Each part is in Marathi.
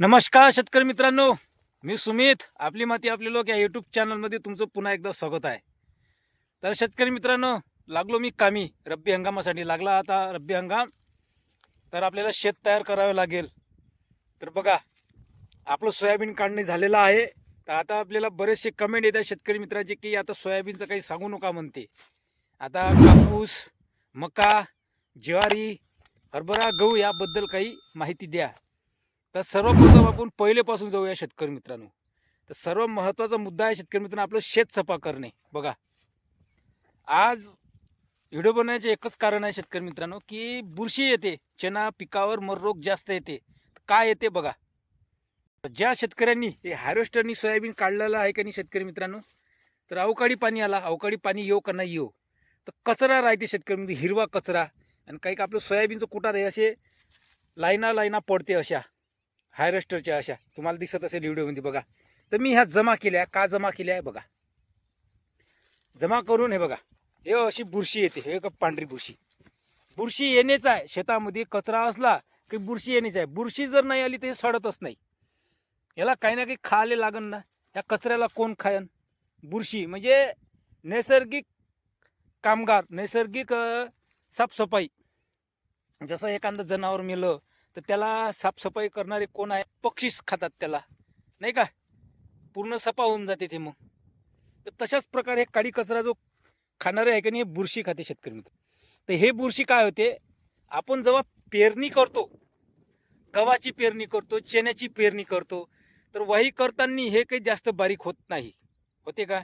नमस्कार शेतकरी मित्रांनो मी सुमित आपली माती आपले लोक या यूट्यूब चॅनलमध्ये तुमचं पुन्हा एकदा स्वागत आहे. तर शेतकरी मित्रांनो लागलो मी कामी रब्बी हंगामासाठी लागला आता रब्बी हंगाम. तर आपल्याला शेत तयार करावं लागेल. तर बघा आपलं सोयाबीन काढणे झालेलं आहे. तर आता आपल्याला बरेचसे कमेंट येतात शेतकरी मित्राचे की आता सोयाबीनचं काही सांगू नका म्हणते. आता कापूस मका ज्वारी हरभरा गहू याबद्दल काही माहिती द्या. तर सर्वप्रथम आपण पहिलेपासून जाऊया शेतकरी मित्रांनो. तर सर्व महत्त्वाचा मुद्दा आहे शेतकरी मित्रांनो आपलं शेत सफा करणे. बघा. आज व्हिडिओ बनवण्याचे एकच कारण आहे शेतकरी मित्रांनो की बुरशी येते चना पिकावर मररोग जास्त येते. तर काय येते बघा. ज्या शेतकऱ्यांनी हे हार्वेस्टरनी सोयाबीन काढलेलं आहे का नाही शेतकरी मित्रांनो तर अवकाळी पाणी आला अवकाळी पाणी येऊ का नाही येऊ तर कचरा राहते शेतकरी म्हणजे हिरवा कचरा. आणि काही का आपलं सोयाबीनचं कुटार आहे असे लाईना लाईना पडते अशा. हायरेस्टरच्या अशा. तुम्हाला दिसत असेल व्हिडिओमध्ये बघा. तर मी ह्या जमा केल्या का जमा केल्या आहे बघा. जमा करून हे बघा. हे अशी बुरशी येते हे का पांढरी बुरशी. बुरशी येणेच आहे. शेतामध्ये कचरा असला की बुरशी येणेच आहे. बुरशी जर नाही आली तर हे सडतच नाही. याला काही ना काही खायला लागन ना. या कचऱ्याला कोण खायन? बुरशी. म्हणजे नैसर्गिक कामगार नैसर्गिक साफसफाई. जसं एखादं जनावर मेलं तर त्याला साफसफाई करणारे कोण आहे पक्षीच खातात त्याला. नाही का? पूर्ण सफा होऊन जाते ते मग. तर तशाच प्रकारे काळी कचरा जो खाणारे आहे का नाही हे बुरशी खाते शेतकरी मित्र तर हे बुरशी काय होते? आपण जेव्हा पेरणी करतो गव्हाची पेरणी करतो चण्याची पेरणी करतो तर वाही करताना हे काही जास्त बारीक होत नाही. होते का?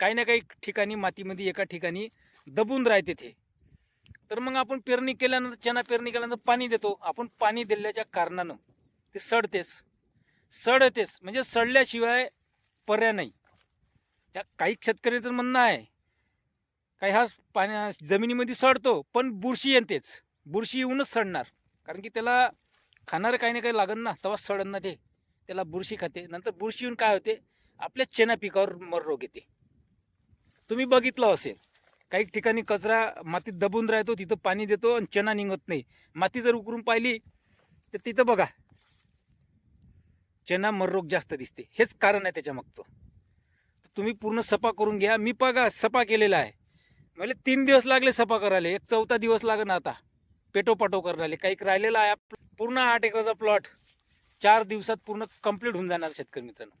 काही ना काही ठिकाणी मातीमध्ये एका ठिकाणी दबून राहते ते. तर मग आपण पेरणी केल्यानंतर चना पेरणी केल्यानंतर पाणी देतो. आपण पाणी दिल्याच्या कारणानं ते सडतेच. सडतेच. म्हणजे सडल्याशिवाय पर्याय नाही. या काही शेतकऱ्याचं म्हणणं आहे. काही हा पाण्या जमिनीमध्ये सडतो पण बुरशी येतेच बुरशी येऊनच सडणार. कारण की त्याला खाणारं काही ना काही लागन ना तेव्हा सडन ना ते. त्याला बुरशी खाते. नंतर बुरशी येऊन काय होते? आपल्या चेना पिकावर मर रोग येते. तुम्ही बघितलं असेल. काही ठिकाणी कचरा मातीत दबून राहतो तिथं पाणी देतो आणि चना निघत नाही. माती जर उकरून पाहिली तर तिथं बघा. चना मररोग जास्त दिसते. हेच कारण आहे त्याच्या मागचं तुम्ही पूर्ण सफा करून घ्या. मी बघा सफा केलेला आहे. मला तीन दिवस लागले सफा करायला. एक चौथा दिवस लागेल आता. पेटोपाटो करायला काही राहिलेला आहे पूर्ण आठ एकराचा प्लॉट चार दिवसात पूर्ण कंप्लीट होऊन जाणार शेतकरी मित्रांनो.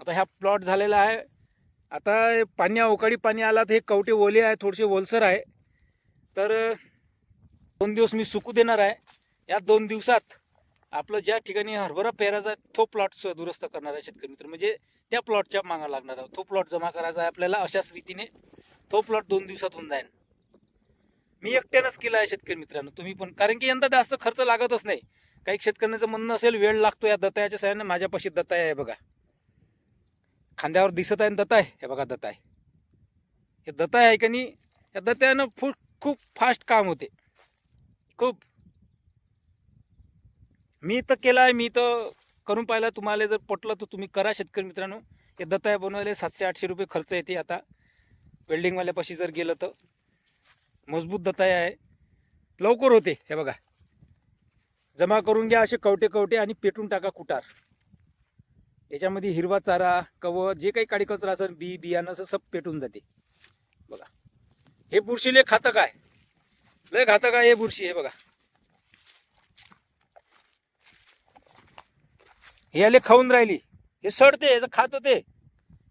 आता ह्या प्लॉट झालेला आहे. आता पाणी अवकाळी पाणी आला तर हे कवटे ओले आहे थोडेसे ओलसर आहे. तर दोन दिवस मी सुकू देणार आहे. या दोन दिवसात आपलं ज्या ठिकाणी हरभरा पेरायचा आहे, तो प्लॉट दुरुस्त करणार आहे शेतकरी मित्र. म्हणजे त्या प्लॉटच्या मागा लागणार आहे तो प्लॉट जमा करायचा आहे आपल्याला अशाच रीतीने. तो प्लॉट दोन दिवसात होऊन जाईल. मी एकट्यानंच केला आहे शेतकरी मित्रांनो. तुम्ही पण कारण की यंदा जास्त खर्च लागतच नाही. काही शेतकऱ्यांचं म्हणणं असेल वेळ लागतो या दत्तायाच्या सहाय्याने माझ्यापाशी दत्ताय आहे बघा. खांद्यावर दिसत आहे ना दत्ताय हे बघा दत्ताय हे दत्ताय आहे का नाही? या दत्तायानं फू खूप फास्ट काम होते. खूप. मी तर केलं आहे मी तर करून पाहिलं. तुम्हाला जर पटलं तर तुम्ही करा शेतकरी मित्रांनो. हे दत्ताय बनवायला सातशे आठशे रुपये खर्च येते आता. वेल्डिंगवाल्यापाशी जर गेलं तर. मजबूत दत्ताय आहे. लवकर होते. हे बघा. जमा करून घ्या असे कवटे कवटे आणि पेटून टाका कुटार. याच्यामध्ये हिरवा चारा कवच जे काही काडी कचरा असेल बी बियाणं असं सब पेटून जाते. बघा. हे बुरशी लय घातक आहे. लय घातक आहे हे बुरशी हे बघा. हे याले खाऊन राहिली. हे सडते याचं खात होते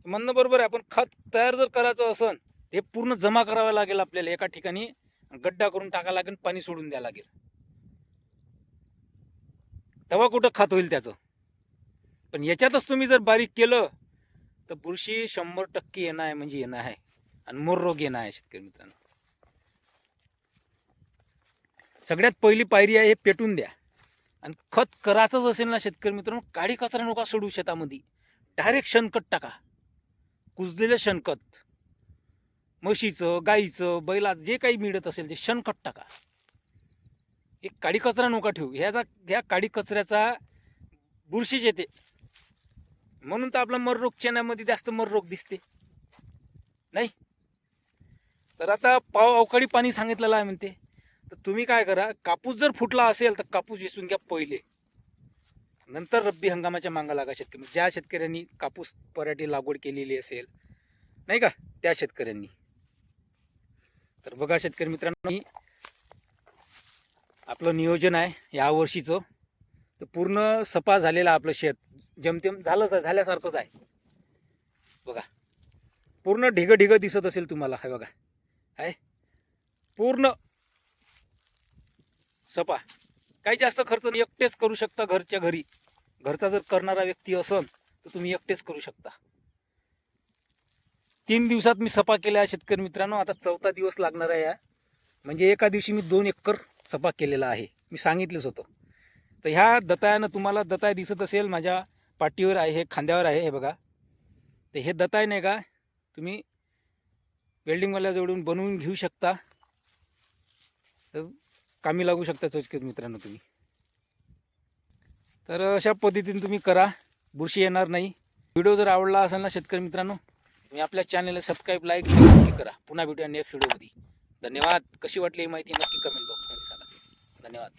म्हणणं बरोबर आहे पण खत तयार जर करायचं असन हे पूर्ण जमा करावं लागेल आपल्याला एका ठिकाणी. गड्डा करून टाका लागेल पाणी सोडून द्यावं लागेल. तेव्हा कुठं खात होईल त्याचं? पण याच्यातच तुम्ही जर बारीक केलं तर बुरशी शंभर टक्के येणं आहे म्हणजे येणं आहे. आणि मोर रोग येणं आहे शेतकरी मित्रांनो. सगळ्यात पहिली पायरी आहे हे पेटून द्या. आणि खत करायचंच असेल ना शेतकरी मित्रांनो काडी कचरा नका सोडू शेतामध्ये. डायरेक्ट शेणखत टाका. कुजलेलं शेणखत म्हशीचं गाईचं बैला जे काही मिळत असेल ते शेणखत टाका. एक काडी कचरा नका ठेवू. ह्याचा ह्या काडी कचऱ्याचा बुरशीच येते. म्हणून तर आपला मर रोग चण्यामध्ये जास्त मर रोग दिसते. नाही? तर आता पाव अवकाळी पाणी सांगितलेलं आहे म्हणते. तर तुम्ही काय करा कापूस जर फुटला असेल तर कापूस वेचून घ्या पहिले. नंतर रब्बी हंगामाच्या मागा लागा शेतकरी. ज्या शेतकऱ्यांनी कापूस पराठी लागवड केलेली असेल नाही का? त्या शेतकऱ्यांनी. तर बघा शेतकरी मित्रांनो आपलं नियोजन आहे यावर्षीचं तर पूर्ण सपा झालेलं आपलं शेत. जमतेम झालंच आहे झाल्यासारखंच आहे. बघा. पूर्ण ढिगं ढिगं दिसत असेल तुम्हाला हे बघा. आहे? पूर्ण. सपा. काही जास्त खर्च नाही एकटेच करू शकता घरच्या घरी. घरचा जर करणारा व्यक्ती असन तर तुम्ही एकटेच करू शकता. तीन दिवसात मी सपा केला आहे शेतकरी मित्रांनो. आता चौथा दिवस लागणार आहे या. म्हणजे एका दिवशी मी दोन एकर सपा केलेला आहे. मी सांगितलंच होतं. तर ह्या दतायानं तुम्हाला दताय दिसत असेल माझ्या पाठीवर आहे हे खांद्यावर आहे हे बघा. तर हे दताय नाही का? तुम्ही वेल्डिंगवाल्याजवळून बनवून घेऊ शकता. तर कामी लागू शकता चौचकीत मित्रांनो तुम्ही. तर अशा पद्धतीने तुम्ही करा. बुरशी येणार नाही. व्हिडिओ जर आवडला असेल ना शेतकरी मित्रांनो तुम्ही आपल्या चॅनलला सबस्क्राईब लाईक शेअर नक्की करा. पुन्हा भेटूया नेक्स्ट व्हिडिओमध्ये धन्यवाद. कशी वाटली ही माहिती नक्की कमेंट बॉक्समध्ये सांगा. धन्यवाद.